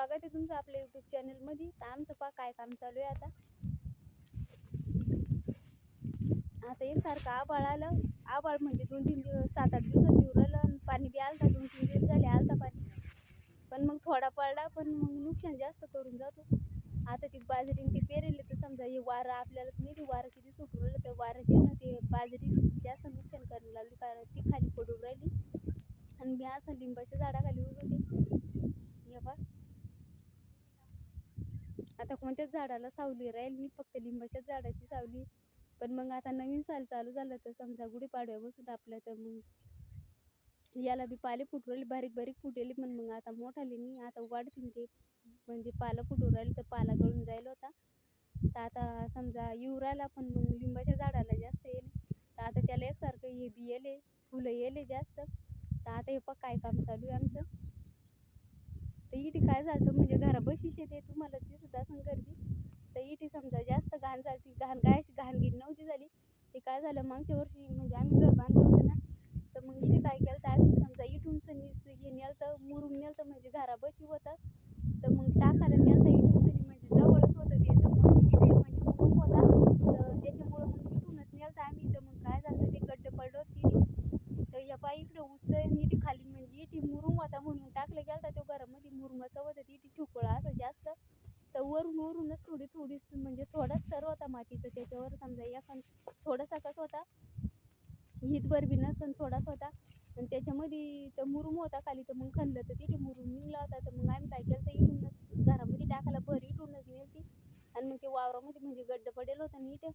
स्वागत आहे तुमचं आपल्या युट्यूब चॅनलमध्ये तर आमचं पा काय काम चालू आहे आता. आता एकसारखं आभाळ आलं. आभाळ म्हणजे दोन तीन दिवस सात आठ दिवसात येऊ राहिलं आणि पाणी बी आलता दोन तीन दिवस झाले आलता पाणी. पण मग थोडा पडला पण मग नुकसान जास्त करून जातो. आता ती बाजरी ती पेरेली तर समजा हे वारं आपल्याला नाही ते वारं किती सुटू राहिलं तर वाऱ्याचे ना ते बाजरी जास्त नुकसान करायला लागली कारण ती खाली पडून राहिली. आणि मी असं लिंबाच्या झाडाखाली उभी होते हे बघ आता कोणत्याच झाडाला सावली राहील? मी फक्त लिंबाच्याच झाडाची सावली. पण मग आता नवीन साल चालू झालं तर समजा गुढीपाडव्यापासून आपल्या तर मग याला बी पाले फुटू राहिले बारीक बारीक फुटेली. पण मग आता मोठाले मी आता वाढतील ते. म्हणजे पाला फुटून राहिले तर पाला गळून जाईल होता. तर आता समजा येऊ राहिला पण मग लिंबाच्या झाडाला जास्त येईल. तर आता त्याला एकसारखं हे बी येले फुलं येले जास्त. तर आता हे पहा काय काम चालू आहे आमचं. तर इटी काय झालं म्हणजे घराबशीच येते तुम्हाला दिसत असेल गर्दी. तर इटी समजा जास्त घाण झाली घाण काय अशी घाणगीण नव्हती झाली. ते काय झालं मागच्या वर्षी म्हणजे आम्ही घर बांधलं होतं ना तर मग इथे काय केलं तर आम्ही समजा इथून सनी हे नेलतं मुरुम नेलतं म्हणजे घराबशी होतं तर मग टाकायला नेलतं इथून सनी म्हणजे जवळच होतं ते तर मग इथे म्हणजे मुरुम होता तर त्याच्यामुळं मग इथूनच नेलतं आम्ही तर मग काय झालं ते गड्डे पडलं होतं तिथे तर या बाई इकडे उचल आणि इथे खाली म्हणजे इथे मुरुम होता म्हणून टाकलं गेलं तर तो घरामध्ये मुरुमाचं होतं तिथे ठुकळा असं जास्त तर वरून वरूनच थोडी थोडी म्हणजे थोडाच सर होता मातीचा त्याच्यावर समजा एखाद थोडासा कसा होता हितभर बी नसन थोडाच होता. आणि त्याच्यामध्ये तर मुरुम होता खाली तर मग खणलं तर तिथे मुरुम निघला होता. तर मग आम्ही काय केलं तर इथूनच घरामध्ये टाकायला भर इथूनच नेलती. आणि मग ते वावरामध्ये म्हणजे गड्डं पडेल होतं नीट.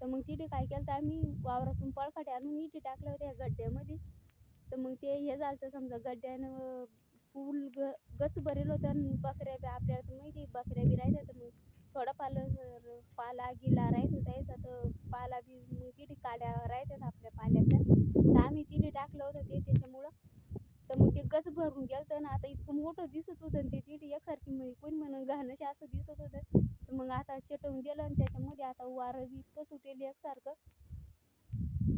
तर मग तिथे काय केलं तर आम्ही वावरातून पळखाटे आणून इथे टाकलं होत्या गड्ड्यामध्ये. तर मग ते हे झालं तर समजा गड्ड्यानं फुल ग गच भरेल होतं आणि बकऱ्या बी आपल्याला तर माहिती आहे बकऱ्या बी राहायच्या तर मग थोडा पाला पाला गिला राहत होता. याचा तर पाला बी मग तिथे काड्या राहतात आपल्या पाल्याच्या तर आम्ही तिथे टाकलं होतं ते त्याच्यामुळं तर मग ते गच भरून गेलं ना आता इतकं मोठं दिसत होतं आणि ते तिथे एकसारखी म्हणजे कोणी घाणशी असं दिसत होतं. तर मग आता चटवून गेलं आणि त्याच्यामध्ये आता वारं बी इतकं सुटेल एकसारखं.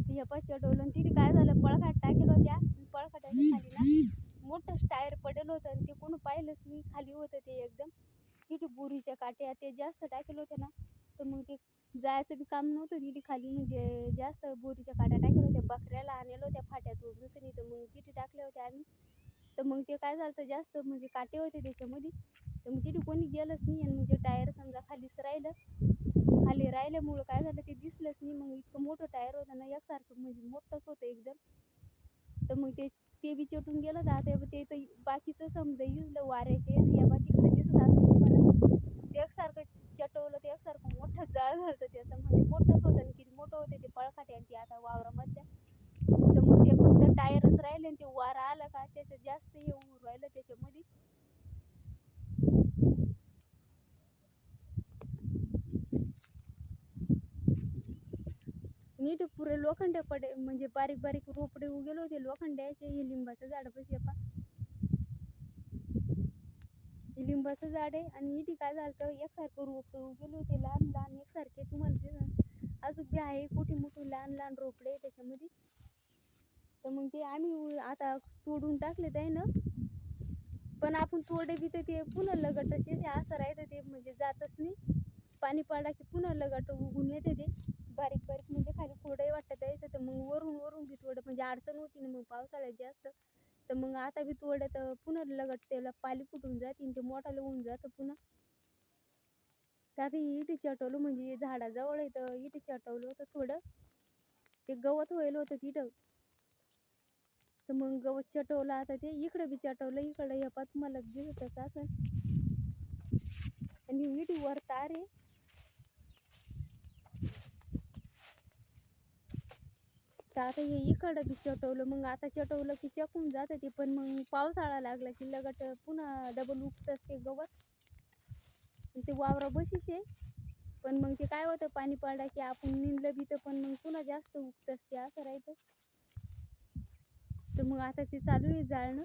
हे पण चटवलं आणि तिथे काय झालं पळखाट टाकेल होत्या. पळखाटाच्या खाली ना मोठंच टायर पडेल होतं आणि ते कोणी पाहिलंच नाही. खाली होतं ते एकदम. तिथे बोरीच्या काट्या ते जास्त टाकेल होत्या ना. तर मग ते जायचं बी काम नव्हतं. तिथे खाली म्हणजे जास्त बोरीच्या काट्या टाकेल होत्या. बकऱ्याला आणलं होत्या फाट्यात उभं नाही. तर मग तिथे टाकल्या होत्या आम्ही तर मग ते काय झालं जास्त म्हणजे काटे होते त्याच्यामध्ये. तर मग तिथे कोणी गेलंच नाही आणि मग ते टायर समजा खालीच राहिलं खाली राहिल्यामुळं काय झालं ते दिसलंच नाही. मग इतकं मोठं टायर होतं ना एकसारखं म्हणजे मोठंच होतं एकदम. तर मग ते ते बी चटून गेलं तर आता ते तर बाकीचं समजा इजलं वाऱ्याचे आणि या बाकीकडे दिसत असं तुम्हाला ते एकसारखं चटवलं ते एकसारखं मोठं जाळ झालं त्याचं. म्हणजे मोठंच होतं आणि किती मोठं होते ते पळखा आणि ते आता वावरामधल्या तर मग ते फक्त टायरच राहिले आणि ते वारा आलं का त्याचं जास्त हे होऊन राहिलं त्याच्यामध्ये नीट पुरे लोखंड पडे म्हणजे बारीक बारीक रोपडे उगेले होते लोखंडाचे हे लिंबाचं झाड पाशी पा हे लिंबाचं झाड आहे आणि इथे काय झालं तर एकसारखं रोपडे उगेले होते लहान लहान एकसारखे तुम्हाला ते अजून बी आहे कुठे मोठे लहान लहान रोपडे त्याच्यामध्ये. तर मग ते आम्ही आता तोडून टाकले आहे ना. पण आपण तोडे बी तर ते पुन्हा लगट असे ते असं राहतं ते म्हणजे जातच नाही. पाणी पडला की पुन्हा लगट उगून येते ते. बारीक बारीक म्हणजे खाली कोरडंही वाटत आहे तर मग वरून वरून बी थोडं म्हणजे अडचण होती ना मग पावसाळ्यात जास्त. तर मग आता बी तोडलं तर पुन्हा लगट त्याला पाली फुटून जाते ते मोठाला होऊन जातं पुन्हा. त्यात इटी चटवलं म्हणजे झाडाजवळ आहे तर चटवलं होतं थोडं. ते गवत होईल होतं तिथं. तर मग गवत चटवलं आता ते इकडं बी चटवलं इकडं हे मला घेऊ दिसतच असं आणि इटी वर तार आहे. तर आता हे इकडं बी चटवलं मग आता चटवलं की चकून जातं ते पण मग पावसाळा लागला की लगट पुन्हा डबल उगतंच ते गवत. ते वावरा बशीच आहे. पण मग ते काय होतं पाणी पडलं की आपण निंदलं बी तर पण मग पुन्हा जास्त उगतंच ते असं राहायचं तर मग आता ते चालू आहे जाळणं.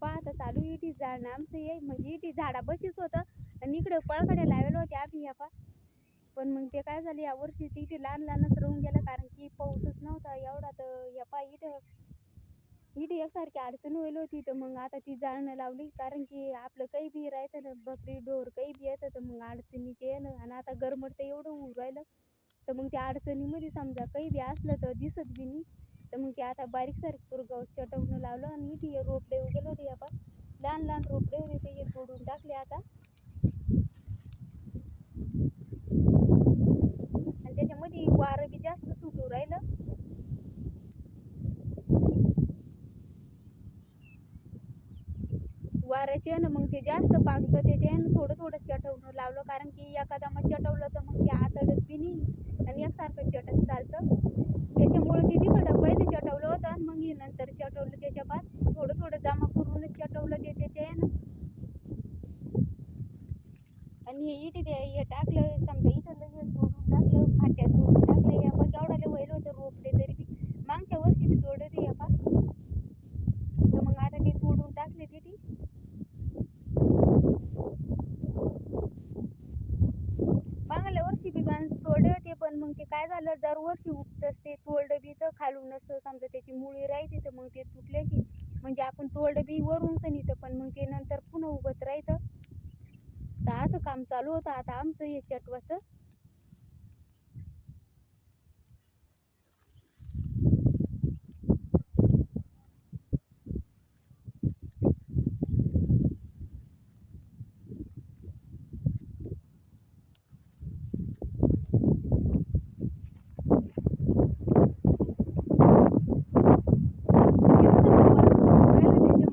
पाहता चालू इटी झाड ना आमचं ये म्हणजे इटी झाडा बशीच होतं. आणि इकडे पळकड्या लावलेलं होते आम्ही या पा. पण मग ते काय झालं या वर्षी ते इथे लहान लहानच राहून गेलं कारण की पाऊसच नव्हता एवढा तर या पा इथं इथे एकसारखी अडचण होईल होती. तर मग आता ती जाळणं लावली कारण की आपलं काही बी राहायचं ना बकरी ढोर काही बी येतं तर मग अडचणीचे येणं आणि आता गरमट तर एवढं होऊ राहिलं. तर मग त्या अडचणीमध्ये समजा काही बी असलं तर दिसत बी नाही. तर मग ते आता बारीक सारीक पुरगाव चटवणं लावलं आणि ते रोपडे उगेले होते आपण. लहान लहान रोपडे होते ते तोडून टाकले आता. आणि त्याच्यामध्ये वारं बी जास्त सुटू राहिलं. वाऱ्याचे ना मग ते जास्त पाकतं त्याचे ना थोडं थोडं चटवणं लावलं. कारण की एखादा मग चटवलं तर मग ते आतडत बी नाही आणि एकसारखं चटत चालतं त्याच्यामुळे ते तिकडं पहिले चटवलं होतं आणि मग हे नंतर चटवलं त्याच्या बाद थोडं थोडं जमा करूनच चटवलं ते त्याचे आहे ना आणि हे इथे ते हे टाकलं समजा इथं लगेच तोडून टाकलं फाट्या तोडून टाकलं या बघ केवढाले व्हायला होतं रोपडे तरी बी मागच्या वर्षी बी तोडले या पा तर मग आता ते तोडून टाकले तिथे मागल्या वर्षी बी गंज तोडले होते पण मग ते काय झालं दरवर्षी उगत असते. तोडलं बी तर असतं समजा त्याची मुळी राहते तर मग ते तुटल्याशी. म्हणजे आपण तोडलं बी वरूनच नाही तर पण मग ते नंतर पुन्हा उगत राहतं. तर असं काम चालू होतं. आता आमचं हे चटवाचं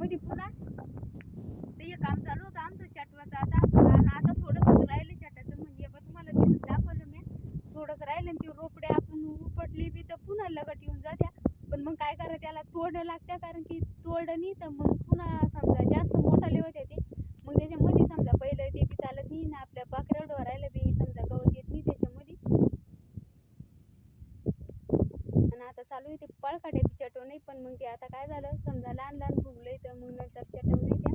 त्याच्यामध्ये पुन्हा ते हे काम चालू होतं आमचं चटवाचं आता आणि आता थोडंसं राहिलं चटाचं म्हणजे बघ तुम्हाला दिसत दाखवलं मी थोडंच राहिले ते रोपडे आपण उपटली बी तर पुन्हा लगट येऊन जात्या. पण मग काय करा त्याला तोडणं लागतं कारण की तोड नाही तर मग पुन्हा समजा जास्त मोठा लेवत ते मग त्याच्यामध्ये समजा पहिलं ते बी चालत नाही ना आपल्या बाकऱ्यावर राहिलं बी समजा गवत येत नाही त्याच्यामध्ये. आणि आता चालू आहे ते पळकाट्याची नाही पण मग ते आता काय झालं समजा लहान लहान फुगलं तर मग नंतर चटव नाही त्या.